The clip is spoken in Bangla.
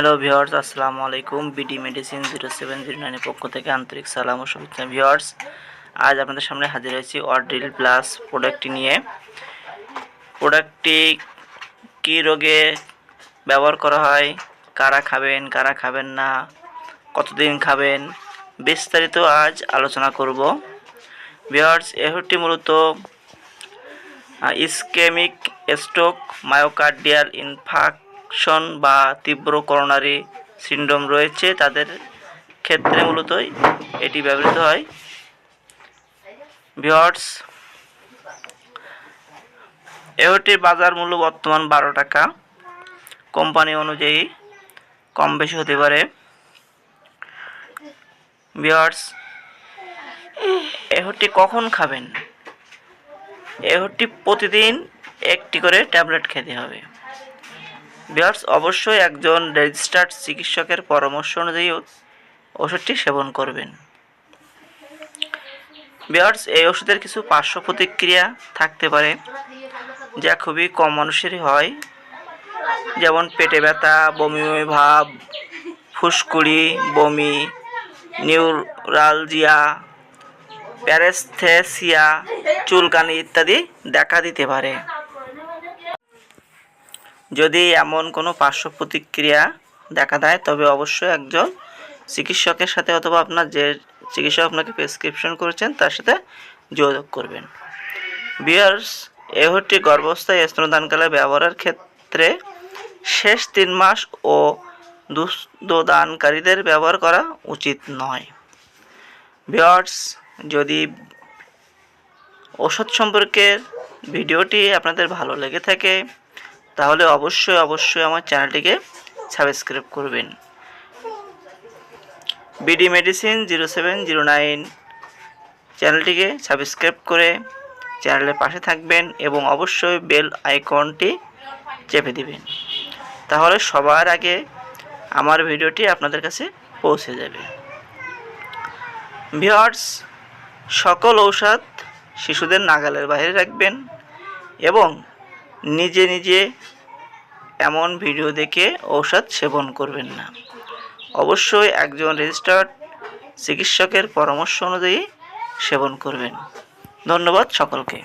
হ্যালো ভিওয়ার্স আসসালামু আলাইকুম। BD medicine zero seven zero নাইনের পক্ষ থেকে আন্তরিক সালাম ও শুভেচ্ছা। ভিওয়ার্স আজ আপনাদের সামনে হাজির হয়েছি অড্রিল প্লাস প্রোডাক্টটি নিয়ে। প্রোডাক্টটি কী রোগে ব্যবহার করা হয়, কারা খাবেন কারা খাবেন না, কতদিন খাবেন, বিস্তারিত আজ আলোচনা করব। ভিওয়ার্স এহরটি মূলত ইসকেমিক স্ট্রোক মায়োকার্ডিয়াল ইনফাকশন বা তীব্র করোনারি সিন্ড্রোম রয়েছে, তাদের ক্ষেত্রে মূলত এটি ব্যবহৃত হয়। ভিওয়ার্স এওটির বাজার মূল্য বর্তমান বারো টাকা। কোম্পানি অনুযায়ী কম বেশি হতে পারে। ভিওয়ার্স এহটি কখন খাবেন? এহটি প্রতিদিন একটি করে ট্যাবলেট খেতে হবে। বিয়ার্স অবশ্যই একজন রেজিস্টার্ড চিকিৎসকের পরামর্শ অনুযায়ী ওষুধটি সেবন করবেন। বিয়ার্স এই ওষুধের কিছু পার্শ্ব প্রতিক্রিয়া থাকতে পারে, যা খুবই কম মানুষেরই হয়। যেমন পেটে ব্যথা, বমি বমি, ভাব, ফুসকুড়ি, বমি, নিউরালজিয়া, প্যারেস্থেসিয়া, চুলকানি ইত্যাদি দেখা দিতে পারে। যদি এমন কোনো পার্শ্ব প্রতিক্রিয়া দেখা দেয়, তবে অবশ্যই একজন চিকিৎসকের সাথে অথবা আপনার যে চিকিৎসক আপনাকে প্রেসক্রিপশন করেছেন, তার সাথে যোগাযোগ করবেন। বিয়ার্স এহটি গর্ভাবস্থায় স্তনদানকালে ব্যবহারের ক্ষেত্রে শেষ তিন মাস ও দুগ্ধদানকারীদের ব্যবহার করা উচিত নয়। বিয়ার্স যদি ওষুধ সম্পর্কের ভিডিওটি আপনাদের ভালো লেগে থাকে তাহলে অবশ্যই অবশ্যই আমার চ্যানেলটিকে সাবস্ক্রাইব করবেন। BD medicine zero seven zero nine চ্যানেলটিকে সাবস্ক্রাইব করে চ্যানেলের পাশে থাকবেন এবং অবশ্যই বেল আইকনটি চেপে দিবেন। তাহলে সবার আগে আমার ভিডিওটি আপনাদের কাছে পৌঁছে যাবে। ভিওয়ার্স সকল ঔষধ শিশুদের নাগালের বাইরে রাখবেন এবং নিজে নিজে এমন ভিডিও দেখে ঔষধ সেবন করবেন না। অবশ্যই একজন রেজিস্টার্ড চিকিৎসকের পরামর্শ অনুযায়ী সেবন করবেন। ধন্যবাদ সকলকে।